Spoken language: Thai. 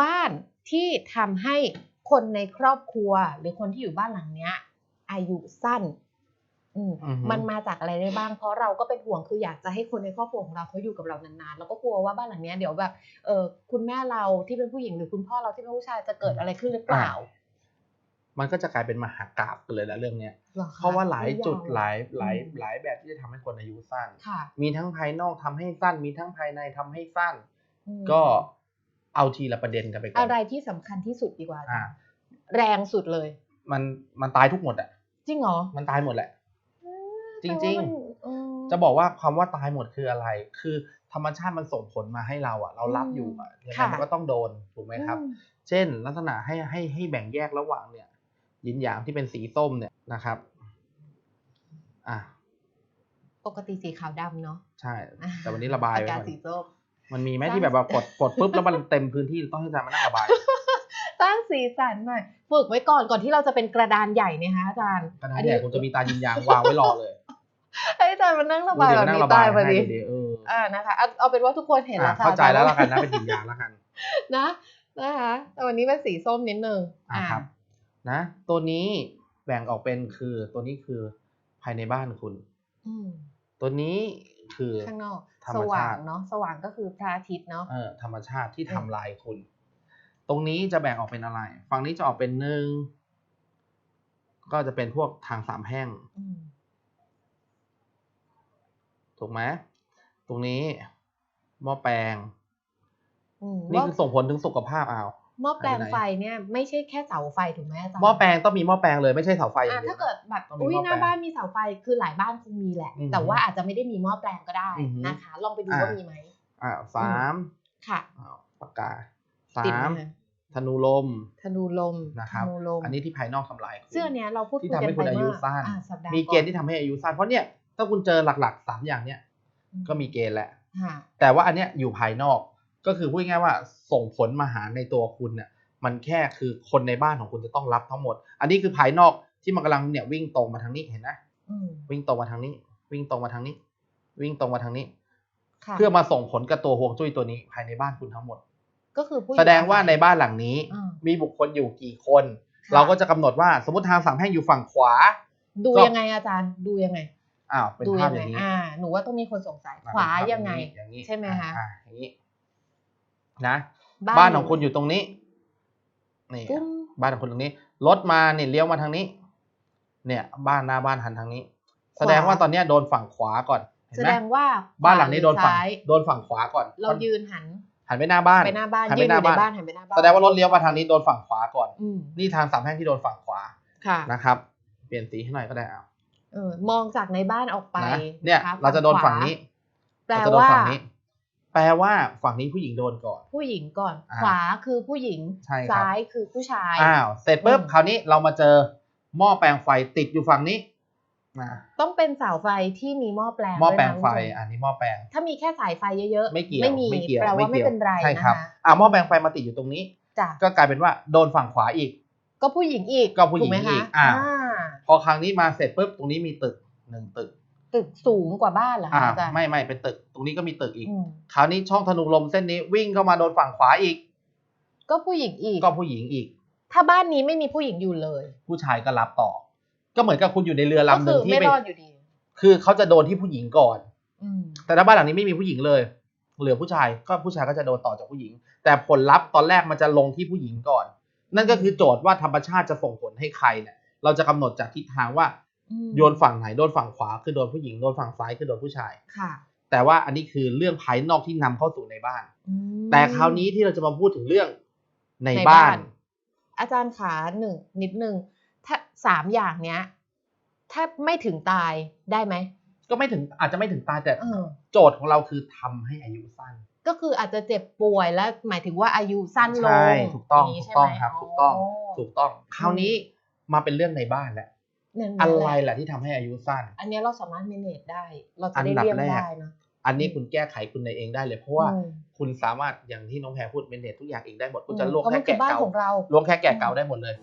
บ้านที่ทำให้คนในครอบครัว หรือคนที่อยู่บ้านหลังเนี้ย อายุสั้นอืมอือฮึมันมาจากอะไรได้บ้าง เพราะเราก็เป็นห่วงคืออยากจะให้คนในครอบครัวของเราเขาอยู่กับเรานานๆ แล้วก็กลัวว่าบ้านหลังเนี้ยเดี๋ยวแบบเออคุณแม่เราที่เป็นผู้หญิงหรือคุณพ่อเราที่เป็นผู้ชายจะเกิดอะไรขึ้นหรือเปล่า มันก็จะกลายเป็นมหากราบกันเลยนะเรื่องเนี้ยหอคเพราะว่าหลายจุดไม่วหลายหลายอืมหลายแบบที่จะทำให้คนอายุสั้นค่ะมีทั้งภายนอกทำให้สั้น มีทั้งภายในทำให้สั้นอืมก็ เอาทีละประเด็นกันไปก่อนอะไรที่สำคัญที่สุดดีกว่าอ่า แรงสุดเลย มันมันตายทุกหมดอะจริงเหรอมันตายหมดแหละ จริงๆแปลว่ามันอืมจะบอกว่าความว่าตายหมดคืออะไร คือธรรมชาติมันส่งผลมาให้เราอะ เรารับอยู่อะยังไงค่ะมันก็ต้องโดนถูกไหมครับอืมเช่น ลักษณะให้ให้ให้แบ่งแยกระหว่างเนี่ย ยินหยางที่เป็นสีส้มเนี่ยนะครับ อะปกติสีขาวดำเนาะใช่ แต่วันนี้ระบายอาไว้กาศก่อนสีส้ม มันมีไหมสร้างที่แบบว่ากดกดปุ๊บแล้วมันเต็มพื้นที่ต้องให้อาจารย์มานั่งระบายสร้างสีสันหน่อยฝึกไว้ก่อนก่อนที่เราจะเป็นกระดานใหญ่เนี่ยฮะอาจารย์กระดาษใหญ่คงจะมีตายินยางวางไว้รอเลยให้อาจารย์มานั่งระบายเดี๋แบยวบนั่งนี้ระบาตายยพอให้ดีดีๆเอออ่านะคะเอาเอาเป็นว่าทุกคนเห็นอะแล้วค่ะเข้าใจแล้วแล้วกันนะเป็นยินยางแล้วกันนะนะคะแต่วันนี้เป็นสีส้มนิดนึงอะครับนะ ตัวนี้แบ่งออกเป็นคือตัวนี้คือภายในบ้านคุณอืมตัวนี้คือข้างนอก ธรรสมว่าชางติเนาะสว่างก็คือพระอาทิตย์เนาะเออธรรมชาติที่อืมทำลายคุณ ตรงนี้จะแบ่งออกเป็นอะไร ฝั่งนี้จะออกเป็นหนึ่งก็จะเป็นพวกทางสามแห้งอืมถูกไหมตรงนี้หม้อแปลงอืมนี่ว่าคือส่งผลถึงสุขภาพเอา หม้อแปลงหายไปไหนไฟเนี่ยไม่ใช่แค่เสาไฟถูกไหมอาจารย์หม้อแปลงต้องมีหม้อแปลงเลยไม่ใช่เสาไฟอย่าอะงเดียถ้าวเกิดแบบต้องมีอุ้ยหม้อหน้าแปลงบ้านมีเสาไฟคือหลายบ้านคงมีแหละอือฮึแต่ว่าอาจจะไม่ได้มีหม้อแปลงก็ได้อือฮึนะคะ ลองไปดูอะว่ามีไหมอ่าสามค่ะอ้าวปากกาสาติดมไหมธนูลม ธนูลมนะครับธนูลมอันนี้ที่ภายนอกทำลายคุณเสื้อเนี้ยเราพูดที่คุยทำกัให้นคุณไปอายุเมื่อสั้นอะสัปดาห์มีเกณฑ์ที่ทำให้อายุสั้น เพราะเนี่ยถ้าคุณเจอหลักๆสามอย่างเนี่ยก็มีเกณฑ์แหละค่ะแต่ว่าอันเนี้ยอยู่ภายนอก ก็คือพูดง่ายๆว่าส่งผลมาหาในตัวคุณเนี่ยมันแค่คือคนในบ้านของคุณจะต้องรับทั้งหมด อันนี้คือภายนอกที่มันกำลังเนี่ยวิ่งตรงมาทางนี้เห็นไหมอืมวิ่งตรงมาทางนี้ วิ่งตรงมาทางนี้ วิ่งตรงมาทางนี้ค่ะเพื่อมาส่งผลกับตัวห่วงจุ้ยตัวนี้ภายในบ้านคุณทั้งหมด ก็คือผู้หญิแสดงว่าในบ้านหลังนี้อืมมีบุคคลอยู่กี่คนค่ะเราก็จะกำหนดว่าสมมติทางสามแพร่งอยู่ฝั่งขวา ดูก็ยังไงอาจารย์ดูยังไงอ้าวเป็นดูภายัพไงอย่างนี้อ่าหนูว่าต้องมีคนสงสัยอะขวาเป็นภพยังไงอย่างนี้ใช่ไหมคะอ่าอย่างนี้ นะบ้านของคุณอยู่ตรงนี้นี่ปุ้มบ้านของคุณตรงนี้รถมาเนี่ยเลี้ยวมาทางนี้ เนี่ย บ้านหน้าบ้านหันทางนี้ แสดงว่าตอนเนี้ยโดนฝั่งขวาก่อนเห็นแสไหมดงว่าบ้านหลังนี้โดนขวฝั่งซ้ายโดนฝั่งขวาก่อนเรายืนหันหันไปหน้าบ้าน ไปหน้าบ้านหันยืไปนหอน้ายู่ในบ้าน บ้านหันไปหน้าบ้านแสดงว่ารถเลี้ยวมาทางนี้โดนฝั่งขวาก่อน อืมนี่ทางสามแพร่งที่โดนฝั่งขวาค่ะนะครับ เปลี่ยนสีให้หน่อยก็ได้เอาเออมองจากในบ้านออกไปนะเนี่ยคเราจะโดนฝั่งนี้ แปลเราจะโดนว่าฝั่งนี้ แปลว่าฝั่งนี้ผู้หญิงโดนก่อน ผู้หญิงก่อน อ่าขวาคือผู้หญิง ใช่ครับ ซ้ายคือผู้ชาย อ้าวเสร็จปุ๊บอืม คราวนี้เรามาเจอหม้อแปลงไฟติดอยู่ฝั่งนี้นะต้องเป็นเสาไฟที่มีหม้อแปลงหม้อแปลงด้วยนะไฟคุณผู้ชมอันนี้หม้อแปลงถ้ามีแค่สายไฟเยอะๆ ไม่เกี่ยวไม่มีไม่เกี่ยวแปลว่าไม่กี่ยวเป็นไรใช่นะครับคะอ่าหม้อแปลงไฟมาติดอยู่ตรงนี้ จ้ะก็กลายเป็นว่าโดนฝั่งขวาอีก ก็ผู้หญิงอีกก็ผู้หญิงถูไหมอีคะกอ้าวอ่า พอครั้งนี้มาเสร็จปุ๊บตรงนี้มีตึกหนึ่งตึก ตึกสูงกว่าบ้านเหรออ่าคะอาจารย์ไม่ไม่เป็นตึก ตรงนี้ก็มีตึกอีกอืมคราวนี้ช่องธนูลมเส้นนี้วิ่งเข้ามาโดนฝั่งขวาอีก ก็ผู้หญิงอีก ก็ผู้หญิงอีก ถ้าบ้านนี้ไม่มีผู้หญิงอยู่เลย ผู้ชายก็รับต่อ ก็เหมือนกับคุณอยู่ในเรือลำหนึ่งก็คือที่ไม่ไปรอดอยู่ดี คือเขาจะโดนที่ผู้หญิงก่อนอืมแต่ถ้าบ้านหลังนี้ไม่มีผู้หญิงเลย เหลือผู้ชายก็ผู้ชายก็จะโดนต่อจากผู้หญิง แต่ผลลัพธ์ตอนแรกมันจะลงที่ผู้หญิงก่อน นั่นก็คือโจทย์ว่าธรรมชาติจะส่งผลให้ใครเนี่ยเราจะกำหนดจากทิศทางว่าอืม โยนฝั่งไหนโดนฝั่งขวาคือโดนผู้หญิงโดนฝั่งซ้ายคือโดนผู้ชายค่ะ แต่ว่าอันนี้คือเรื่องภายนอกที่นำเข้าสู่ในบ้านอืมแต่คราวนี้ที่เราจะมาพูดถึงเรื่องในในบ้าบ้านนอาจารย์ขาหนึ่งนิดนึงถ้าสามอย่างเนี้ย ถ้าไม่ถึงตายได้ไหมก็ไม่ถึงอาจจะไม่ถึงตายแต่เออโจทย์ของเราคือทำให้อายุสั้น ก็คืออาจจะเจ็บป่วยและหมายถึงว่าอายุสั้นลงใช่ถูกต้องย่านี้ถูกต้องใช่ไหมครับ ถูกต้องโถูกต้อง คราวนี้มาเป็นเรื่องในบ้านแหละนั่น อะไรแหละแหละที่ทำให้อายุสั้น อันเนี้ยเราสามารถ manage ได้ เราจะอันได้ดับเลี่ยงแรกได้เนอะอันนี้คุณแก้ไขคุณในเองได้เลย เพราะว่าอืมคุณสามารถอย่างที่น้องแพรพูดเมนเนจทุกอย่างเองได้หมด คุณจะอืมลวกเพราะแค่มันคือแกะบ้านเก่าของเราลวกแค่แกะเก่าได้หมดเลย